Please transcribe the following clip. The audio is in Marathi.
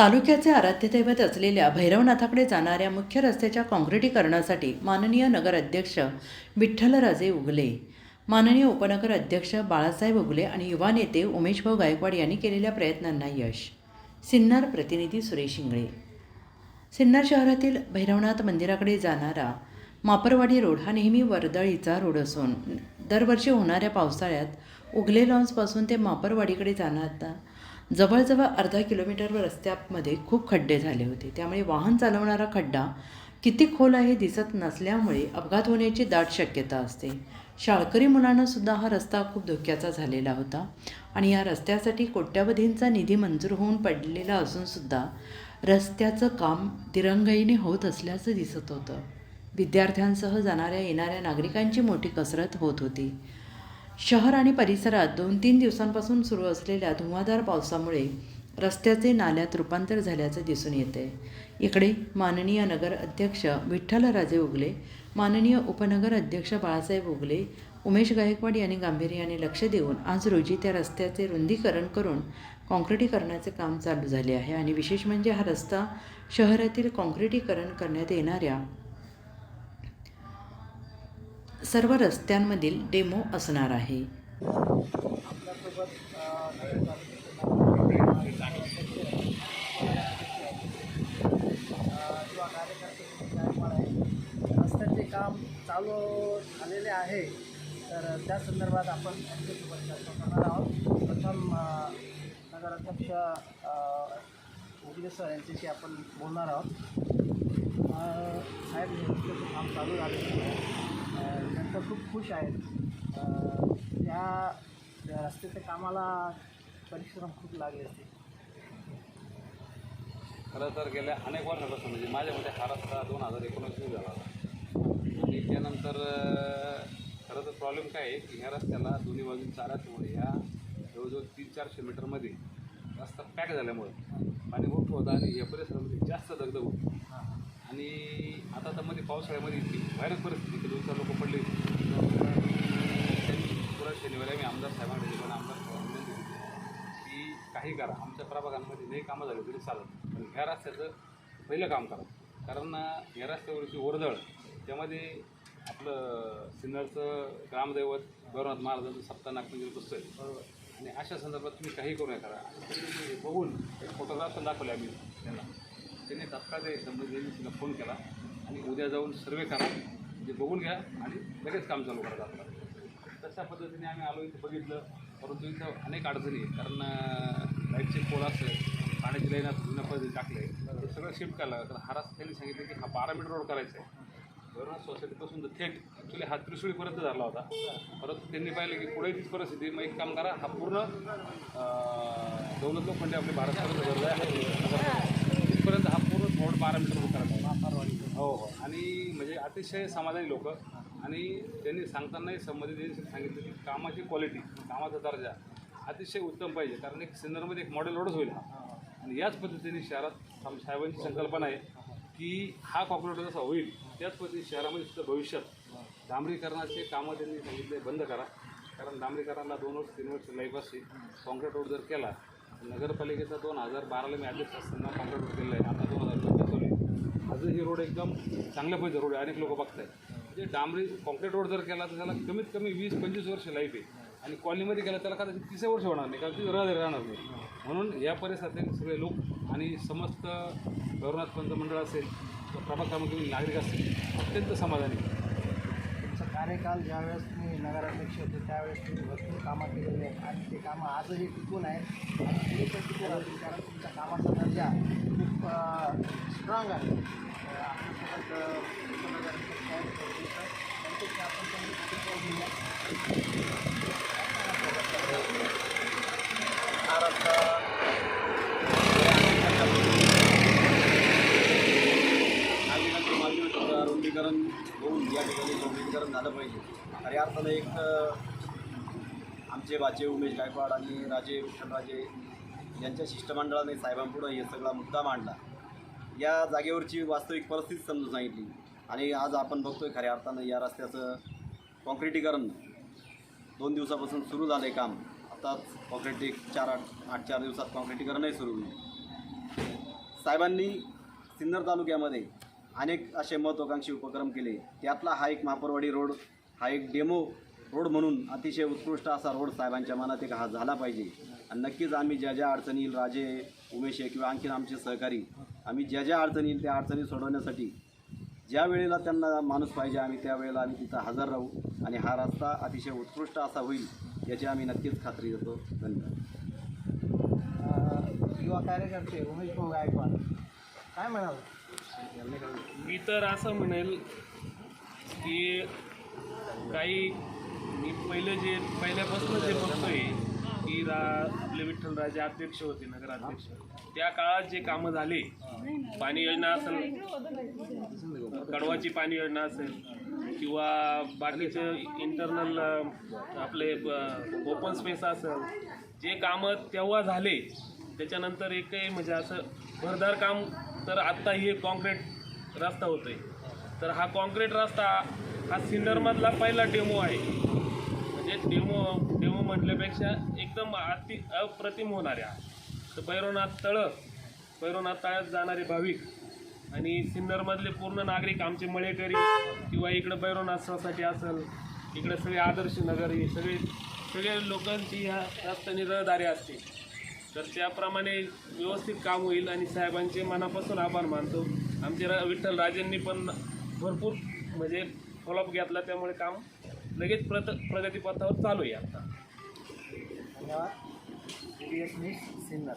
तालुक्याचे आराध्यदैवत असलेल्या भैरवनाथाकडे जाणाऱ्या मुख्य रस्त्याच्या काँक्रिटीकरणासाठी माननीय नगर अध्यक्ष विठ्ठलराजे उगले माननीय उपनगर अध्यक्ष बाळासाहेब उगले आणि युवा नेते उमेशभाऊ गायकवाड यांनी केलेल्या प्रयत्नांना यश. सिन्नर प्रतिनिधी सुरेश इंगळे. सिन्नर शहरातील भैरवनाथ मंदिराकडे जाणारा मापरवाडी रोड हा नेहमी वर्दळीचा रोड असून दरवर्षी होणाऱ्या पावसाळ्यात उगले लॉन्सपासून ते मापरवाडीकडे जाणारा जवळजवळ अर्धा किलोमीटर रस्त्यामध्ये खूप खड्डे झाले होते. त्यामुळे वाहन चालवणारा खड्डा किती खोल आहे दिसत नसल्यामुळे अपघात होण्याची दाट शक्यता असते. शाळकरी मुलांनासुद्धा हा रस्ता खूप धोक्याचा झालेला होता आणि या रस्त्यासाठी कोट्यावधींचा निधी मंजूर होऊन पडलेला असूनसुद्धा रस्त्याचं काम तिरंगाईने होत असल्याचं दिसत होतं. विद्यार्थ्यांसह जाणाऱ्या येणाऱ्या नागरिकांची मोठी कसरत होत होती. शहर आणि परिसरात दोन तीन दिवसांपासून सुरू असलेल्या धुवाधार पावसामुळे रस्त्याचे नाल्यात रूपांतर झाल्याचं दिसून येते. इकडे माननीय नगर अध्यक्ष विठ्ठलराजे उगले माननीय उपनगर अध्यक्ष बाळासाहेब उगले उमेश गायकवाड यांनी गांभीर्याने लक्ष देऊन आज रोजी त्या रस्त्याचे रुंदीकरण करून काँक्रिटीकरणाचे काम चालू झाले आहे. आणि विशेष म्हणजे हा रस्ता शहरातील काँक्रिटीकरण करण्यात येणाऱ्या सर्व रस्त्यांमधील डेमो असणार आहे. आपल्यासोबत अ, किंवा कार्यकर्ते गायकवाड आहे रस्त्याचे काम चालू झालेले आहे. तर त्या संदर्भात आपण त्यांच्यासोबत चर्चा करणार आहोत. प्रथम अ, नगराध्यक्ष अ, उगले सर यांच्याशी आपण बोलणार आहोत. साहेब हे काम चालू झालेलं आहे. त्यांचं खूप खुश आहेत. अ, या या रस्त्याच्या कामाला परिश्रम खूप लागले असते खरं तर गेल्या अनेक वर्षापासून म्हणजे माझ्या मते हा रस्ता दोन हजार एकोणीसमध्ये झाला. होता आणि त्यानंतर खरं तर प्रॉब्लेम काय आहे की ह्या रस्त्याला दोन्ही बाजून चार असल्यामुळे ह्या जवळजवळ तीन चारशे मीटरमध्ये रस्ता पॅक झाल्यामुळं पाणी मोठं होतं आणि या परिसरामध्ये जास्त दगदग होती. आणि आता तर मध्ये पावसाळ्यामध्ये इतकी भयानक परिस्थिती की दोन चार लोक पडले. पुरा शनिवारी आम्ही आमदार साहेबांकडे आणि आमदार साहेबांना की काही करा. आमच्या प्रभागांमध्ये नाही कामं झाली तरी चालत पण ह्या रस्त्याचं पहिलं काम करा. कारण या रस्त्यावरची वर्दळ त्यामध्ये आपलं सिन्नरचं ग्रामदैवत गौरवनाथ महाराजांचं सप्ताह नागपूर पुस्तक आहे. बरोबर. आणि अशा संदर्भात तुम्ही काही करू नये करा आणि बघून फोटोग्राफ पण दाखवले आम्ही. त्यांना. त्यांनी तात्काळ संबंधित फोन केला. आणि उद्या जाऊन सर्वे करा जे बघून घ्या आणि लगेच काम चालू करा आपलं. तशा पद्धतीने आम्ही आलो इथं बघितलं परंतु इथं अनेक अडचणी आहेत. कारण लाईटचे पोल असेल पाण्याची लाईन असं जुन्या पद्धती टाकलं आहे ते सगळं शिफ्ट केलं तर हा रस्ता त्यांनी सांगितलं की हा बारा मीटर रोड करायचा आहे. बरोबर सोसायटीपासून तर थेट ॲक्च्युली हा त्रिशुळीपर्यंत झाला होता. परंतु त्यांनी पाहिलं की पुढे तीच परिस्थिती मग एक काम करा हा पूर्ण अं, दौलत लोखंडे म्हणजे आपले भारतापर्यंत गरज आहे. तिथपर्यंत हा रोड बारा मीटर रोड आहे. हो हो. आणि म्हणजे अतिशय समाधानी लोक. आणि त्यांनी सांगतानाही संबंधित सांगितलं की कामाची क्वालिटी कामाचा दर्जा अतिशय उत्तम पाहिजे. कारण एक सिन्नरमध्ये एक मॉडेल रोडच होईल. हा आणि याच पद्धतीने शहरात साहेबांची संकल्पना आहे की हा कॉपरेटर जसा होईल त्याच पद्धतीने शहरामध्ये सुद्धा भविष्यात डांबरीकरणाचे कामं त्यांनी सांगितले बंद करा. कारण डांबरीकरांना दोन वर्ष तीन वर्ष लाईफ असते कॉन्क्रीट रोड जर केला नगरपालिकेचा दोन हजार बाराला मी अध्यक्ष असताना कॉन्क्रीट रोड केलेला आहे. आता दोन हजार बसवले आजही ही रोड एकदम चांगल्या पद्धतीचा रोड आहे. अनेक लोक बघताय म्हणजे डांबरी कॉन्क्रीट रोड जर केला तर त्याला कमीत कमी वीस पंचवीस वर्ष लाईफ आहे. आणि कॉलनीमध्ये गेला त्याला कदाचित तीस वर्ष होणार नाही कारण ती रहदारी राहणार नाही. म्हणून या परिसरातील सगळे लोक आणि समस्त गौरनाथ पंत मंडळ असेल प्रभाग क्रमांक नागरिक असतील अत्यंत समाधानी. आहे. कार्यकाल ज्यावेळेस मी नगराध्यक्ष होते त्यावेळेस तुम्ही भरपूर कामं केलेली आहेत. आणि ते कामं आजही टिकून आहेत. आणि तुम्ही पण टिकून राहतील कारण तुमच्या कामाचा दर्जा खूप स्ट्रॉंग आहे. आपल्यासोबत नगराध्यक्ष आहेत, त्यांच्याशी आपण त्यांनी खऱ्या अर्थानं एक आमचे बाचे उमेश गायकवाड आणि राजे विठ्ठलराजे यांच्या शिष्टमंडळाने साहेबांपुढं हे सगळा मुद्दा मांडला. या जागेवरची वास्तविक परिस्थिती समजून सांगितली. आणि आज आपण बघतोय खऱ्या अर्थानं या रस्त्याचं कॉन्क्रिटीकरण. दोन दिवसापासून सुरू झालं आहे काम. आताच कॉन्क्रिटी चार आठ आठ चार दिवसात कॉन्क्रिटीकरणही सुरू होईल. साहेबांनी सिन्नर तालुक्यामध्ये अनेक असे महत्त्वाकांक्षी उपक्रम केले. त्यातला हा एक महापरवाडी रोड हा एक डेमो रोड म्हणून अतिशय उत्कृष्ट असा रोड साहेबांच्या मनात एक हा झाला पाहिजे. आणि नक्कीच आम्ही ज्या ज्या अडचणी येईल राजे उमेश आहे किंवा आणखीन आमचे सहकारी आम्ही ज्या ज्या अडचणी येईल त्या अडचणी सोडवण्यासाठी ज्या वेळेला त्यांना माणूस पाहिजे आम्ही त्यावेळेला आम्ही तिथं हजर राहू आणि हा रस्ता अतिशय उत्कृष्ट असा होईल याची आम्ही नक्कीच खात्री देतो. धन्यवाद. युवा कार्यकर्ते उमेश भाऊ गायकवाड काय म्हणाल? मी तर असं म्हणेल की काही मी पहिलं जे पहिल्यापासून जे बघतोय की रा आपले विठ्ठलराजे अध्यक्ष होते नगराध्यक्ष त्या काळात जे कामं झाले पाणी योजना असेल कडवाची पाणी योजना असेल किंवा बाकीचे इंटरनल आपले ओपन स्पेस असेल जे कामं तेव्हा झाले त्याच्यानंतर एकही म्हणजे असं भरदार काम तर आत्ता हे कॉन्क्रीट रस्ता होतोय. तर हा कॉन्क्रीट रस्ता हा सिन्नरमधला पहिला डेमो आहे. म्हणजे डेमो डेमो म्हटल्यापेक्षा एकदम अति अप्रतिम होणाऱ्या तर भैरवनाथ तळं भैरवनाथ तळ्यात जाणारे भाविक आणि सिन्नरमधले पूर्ण नागरिक आमचे मळेकरी किंवा इकडं भैरवनाथ सोसायटी असेल इकडे सगळे आदर्श नगर हे सगळे सगळे लोकांची ह्या रस्त्याने रहदारी असते. तर त्याप्रमाणे व्यवस्थित काम होईल आणि साहेबांचे मनापासून आभार मानतो. आमचे र विठ्ठल राजेंनी पण भरपूर म्हणजे फॉलोअप घेतला त्यामुळे काम लगेच प्रत प्रगतीपथावर चालू आहे आता. धन्यवाद डी एस सिन्नर.